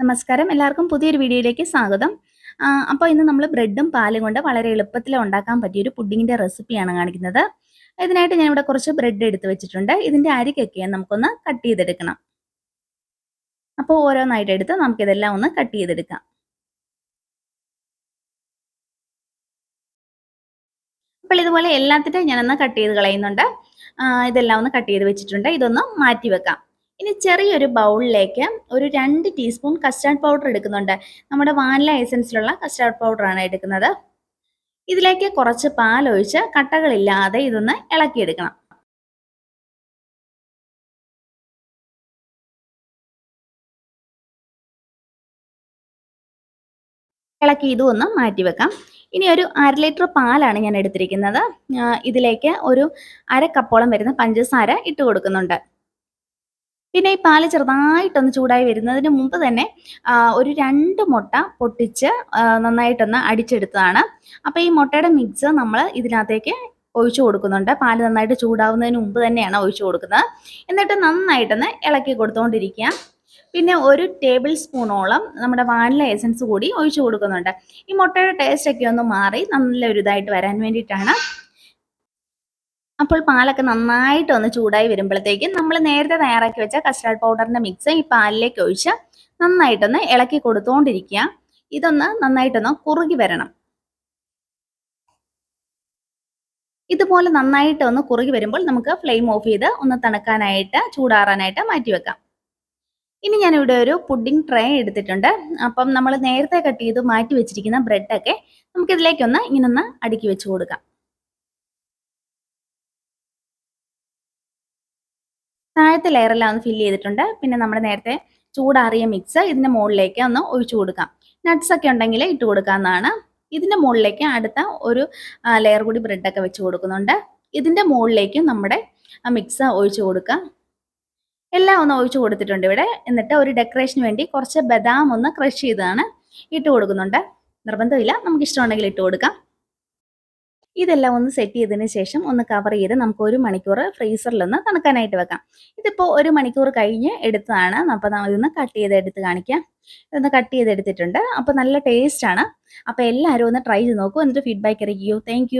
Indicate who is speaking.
Speaker 1: നമസ്കാരം. എല്ലാവർക്കും പുതിയൊരു വീഡിയോയിലേക്ക് സ്വാഗതം. അപ്പോൾ ഇന്ന് നമ്മൾ ബ്രെഡും പാലും കൊണ്ട് വളരെ എളുപ്പത്തിൽ ഉണ്ടാക്കാൻ പറ്റിയ ഒരു പുഡിങ്ങിന്റെ റെസിപ്പിയാണ് കാണിക്കുന്നത്. ഇതിനായിട്ട് ഞാൻ ഇവിടെ കുറച്ച് ബ്രെഡ് എടുത്ത് വെച്ചിട്ടുണ്ട്. ഇതിന്റെ അരിക്കൊക്കെ നമുക്കൊന്ന് കട്ട് ചെയ്തെടുക്കണം. അപ്പോൾ ഓരോന്നായിട്ട് എടുത്ത് നമുക്കിതെല്ലാം ഒന്ന് കട്ട് ചെയ്തെടുക്കാം. അപ്പോൾ ഇതുപോലെ എല്ലാത്തിന്റെയും ഞാനൊന്ന് കട്ട് ചെയ്ത് കളയുന്നുണ്ട്. ഇതെല്ലാം ഒന്ന് കട്ട് ചെയ്ത് വെച്ചിട്ടുണ്ട്. ഇതൊന്ന് മാറ്റി വെക്കാം. ഇനി ചെറിയൊരു ബൗളിലേക്ക് ഒരു രണ്ട് ടീസ്പൂൺ കസ്റ്റാർഡ് പൗഡർ എടുക്കുന്നുണ്ട്. നമ്മുടെ വാനില എസൻസിലുള്ള കസ്റ്റാർഡ് പൗഡറാണ് എടുക്കുന്നത്. ഇതിലേക്ക് കുറച്ച് പാലൊഴിച്ച് കട്ടകളില്ലാതെ ഇതൊന്ന് ഇളക്കിയെടുക്കണം. ഇളക്കി ഇതും ഒന്ന് മാറ്റി വെക്കാം ഇനി ഒരു അര ലിറ്റർ പാലാണ് ഞാൻ എടുത്തിരിക്കുന്നത്. ഇതിലേക്ക് ഒരു അര കപ്പോളം വരുന്ന പഞ്ചസാര ഇട്ട് കൊടുക്കുന്നുണ്ട്. പിന്നെ ഈ പാൽ ചെറുതായിട്ടൊന്ന് ചൂടായി വരുന്നതിന് മുമ്പ് തന്നെ ഒരു രണ്ട് മുട്ട പൊട്ടിച്ച് നന്നായിട്ടൊന്ന് അടിച്ചെടുത്തതാണ്. അപ്പോൾ ഈ മുട്ടയുടെ മിക്സ് നമ്മൾ ഇതിനകത്തേക്ക് ഒഴിച്ചു കൊടുക്കുന്നുണ്ട്. പാൽ നന്നായിട്ട് ചൂടാവുന്നതിന് മുമ്പ് തന്നെയാണ് ഒഴിച്ചു കൊടുക്കുന്നത്. എന്നിട്ട് നന്നായിട്ടൊന്ന് ഇളക്കി കൊടുത്തുകൊണ്ടിരിക്കുക പിന്നെ ഒരു ടേബിൾ സ്പൂണോളം നമ്മുടെ വാനില എസൻസ് കൂടി ഒഴിച്ചു കൊടുക്കുന്നുണ്ട്. ഈ മുട്ടയുടെ ടേസ്റ്റ് ഒക്കെ ഒന്ന് മാറി നല്ലൊരു ഇതായിട്ട് വരാൻ വേണ്ടിയിട്ടാണ്. അപ്പോൾ പാലൊക്കെ നന്നായിട്ട് ഒന്ന് ചൂടായി വരുമ്പോഴത്തേക്കും നമ്മൾ നേരത്തെ തയ്യാറാക്കി വെച്ച കസ്റ്റാർഡ് പൗഡറിന്റെ മിക്സ് ഈ പാലിലേക്ക് ഒഴിച്ച് നന്നായിട്ടൊന്ന് ഇളക്കി കൊടുത്തുകൊണ്ടിരിക്കുക ഇതൊന്ന് നന്നായിട്ടൊന്ന് കുറുകി വരണം. ഇതുപോലെ നന്നായിട്ട് ഒന്ന് കുറുകി വരുമ്പോൾ നമുക്ക് ഫ്ലെയിം ഓഫ് ചെയ്ത് ഒന്ന് തണുക്കാനായിട്ട് ചൂടാറാനായിട്ട് മാറ്റി വെക്കാം. ഇനി ഞാനിവിടെ ഒരു പുഡിംഗ് ട്രേ എടുത്തിട്ടുണ്ട്. അപ്പം നമ്മൾ നേരത്തെ കട്ട് ചെയ്ത് മാറ്റി വെച്ചിരിക്കുന്ന ബ്രെഡൊക്കെ നമുക്കിതിലേക്കൊന്ന് ഇങ്ങനെ അടുക്കി വെച്ച് കൊടുക്കാം. താഴത്തെ ലെയറെല്ലാം ഒന്ന് ഫില്ല് ചെയ്തിട്ടുണ്ട്. പിന്നെ നമ്മൾ നേരത്തെ ചൂടാറിയ മിക്സ് ഇതിന്റെ മുകളിലേക്ക് ഒന്ന് ഒഴിച്ചു കൊടുക്കാം. നട്ട്സ് ഒക്കെ ഉണ്ടെങ്കിൽ ഇട്ട് കൊടുക്കാവുന്നതാണ്. ഇതിന്റെ മുകളിലേക്ക് അടുത്ത ഒരു ലെയർ കൂടി ബ്രെഡൊക്കെ വെച്ച് കൊടുക്കുന്നുണ്ട്. ഇതിന്റെ മുകളിലേക്കും നമ്മുടെ മിക്സ് ഒഴിച്ചു കൊടുക്കാം എല്ലാം ഒന്ന് ഒഴിച്ചു കൊടുത്തിട്ടുണ്ട് ഇവിടെ. എന്നിട്ട് ഒരു ഡെക്കറേഷന് വേണ്ടി കുറച്ച് ബദാം ഒന്ന് ക്രഷ് ചെയ്താണ് ഇട്ട് കൊടുക്കുന്നുണ്ട്. നിർബന്ധമില്ല. നമുക്ക് ഇഷ്ടമുണ്ടെങ്കിൽ ഇട്ട് കൊടുക്കാം. ഇതെല്ലാം ഒന്ന് സെറ്റ് ചെയ്തതിന് ശേഷം ഒന്ന് കവർ ചെയ്ത് നമുക്ക് ഒരു മണിക്കൂർ ഫ്രീസറിലൊന്ന് തണുക്കാനായിട്ട് വെക്കാം. ഇതിപ്പോൾ ഒരു മണിക്കൂർ കഴിഞ്ഞ് എടുത്തതാണ്. അപ്പോൾ ഇതൊന്ന് കട്ട് ചെയ്ത് എടുത്ത് കാണിക്കാം. ഇതൊന്ന് കട്ട് ചെയ്ത് എടുത്തിട്ടുണ്ട്. അപ്പോൾ നല്ല ടേസ്റ്റാണ് അപ്പോൾ എല്ലാവരും ഒന്ന് ട്രൈ ചെയ്ത് നോക്കൂ. എന്നിട്ട് ഫീഡ്ബാക്ക് അറിയിക്കൂ. താങ്ക്